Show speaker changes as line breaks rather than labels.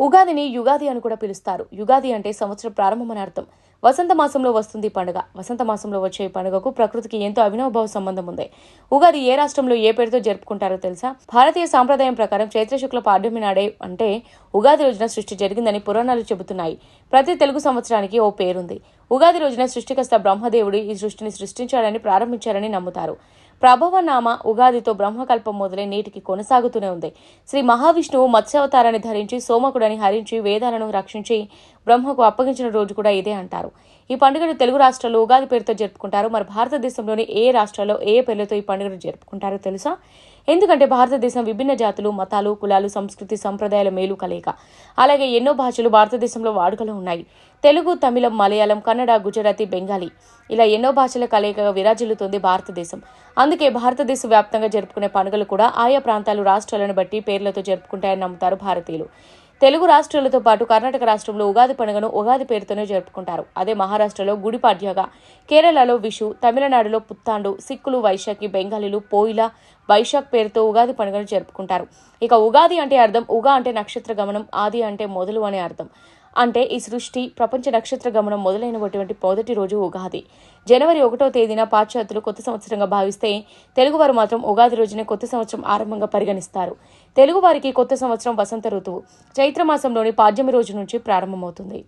ఉగాదిని యుగాది అని కూడా పిలుస్తారు. యుగాది అంటే సంవత్సరం ప్రారంభమని అర్థం. వసంత మాసంలో వస్తుంది ఈ పండుగ. వసంత మాసంలో వచ్చే పండుగకు ప్రకృతికి ఎంతో అవినవభావ సంబంధం ఉంది. ఉగాది ఏ రాష్ట్రంలో ఏ పేరుతో జరుపుకుంటారో తెలుసా? భారతీయ సాంప్రదాయం ప్రకారం చైత్రశుక్ల పాడ్యమి నాడే అంటే ఉగాది రోజున సృష్టి జరిగిందని పురాణాలు చెబుతున్నాయి. ప్రతి తెలుగు సంవత్సరానికి ఓ పేరుంది. ఉగాది రోజున సృష్టికర్త బ్రహ్మదేవుడు ఈ సృష్టిని సృష్టించాడని ప్రారంభించారని నమ్ముతారు. ప్రభవనామ ఉగాదితో బ్రహ్మకల్పం మొదలై నేటికి కొనసాగుతూనే ఉంది. శ్రీ మహావిష్ణువు మత్స్యావతారాన్ని ధరించి సోమకుడని హరించి వేదాలను రక్షించి బ్రహ్మకు అప్పగించిన రోజు కూడా ఇదే అంటారు. ఈ పండుగను తెలుగు రాష్ట్రాల్లో ఉగాది పేరుతో జరుపుకుంటారు. మరి భారతదేశంలోని ఏ రాష్ట్రాల్లో ఏ పేర్లతో ఈ పండుగను జరుపుకుంటారో తెలుసా? ఎందుకంటే భారతదేశం విభిన్న జాతులు మతాలు కులాలు సంస్కృతి సంప్రదాయాల మేలు కలయిక. అలాగే ఎన్నో భాషలు భారతదేశంలో వాడుకలో ఉన్నాయి. తెలుగు తమిళం మలయాళం కన్నడ గుజరాతీ బెంగాలీ ఇలా ఎన్నో భాషల కలయికగా విరాజిల్లుతోంది భారతదేశం. అందుకే భారతదేశ వ్యాప్తంగా జరుపుకునే పండుగలు కూడా ఆయా ప్రాంతాలు రాష్ట్రాలను బట్టి పేర్లతో జరుపుకుంటాయని నమ్ముతారు భారతీయులు. తెలుగు రాష్ట్రాలతో పాటు కర్ణాటక రాష్ట్రంలో ఉగాది పండుగను ఉగాది పేరుతోనే జరుపుకుంటారు. అదే మహారాష్ట్రలో గుడిపాడ్యగా కేరళలో విషు తమిళనాడులో పుత్తాండు సిక్కులు వైశాఖి బెంగాలీలు పోయిల వైశాఖ్ పేరుతో ఉగాది పండుగను జరుపుకుంటారు. ఇక ఉగాది అంటే అర్థం ఉగా అంటే నక్షత్ర గమనం ఆది అంటే మొదలు అనే అర్థం. అంటే ఈ సృష్టి ప్రపంచ నక్షత్ర గమనం మొదలైనటువంటి మొదటి రోజు ఉగాది. జనవరి ఒకటో తేదీన పాశ్చాత్యులు కొత్త సంవత్సరంగా భావిస్తే తెలుగువారు మాత్రం ఉగాది రోజునే కొత్త సంవత్సరం ఆరంభంగా పరిగణిస్తారు. తెలుగువారికి కొత్త సంవత్సరం వసంత ఋతువు చైత్రమాసంలోని పాడ్యమి రోజు నుంచి ప్రారంభమవుతుంది.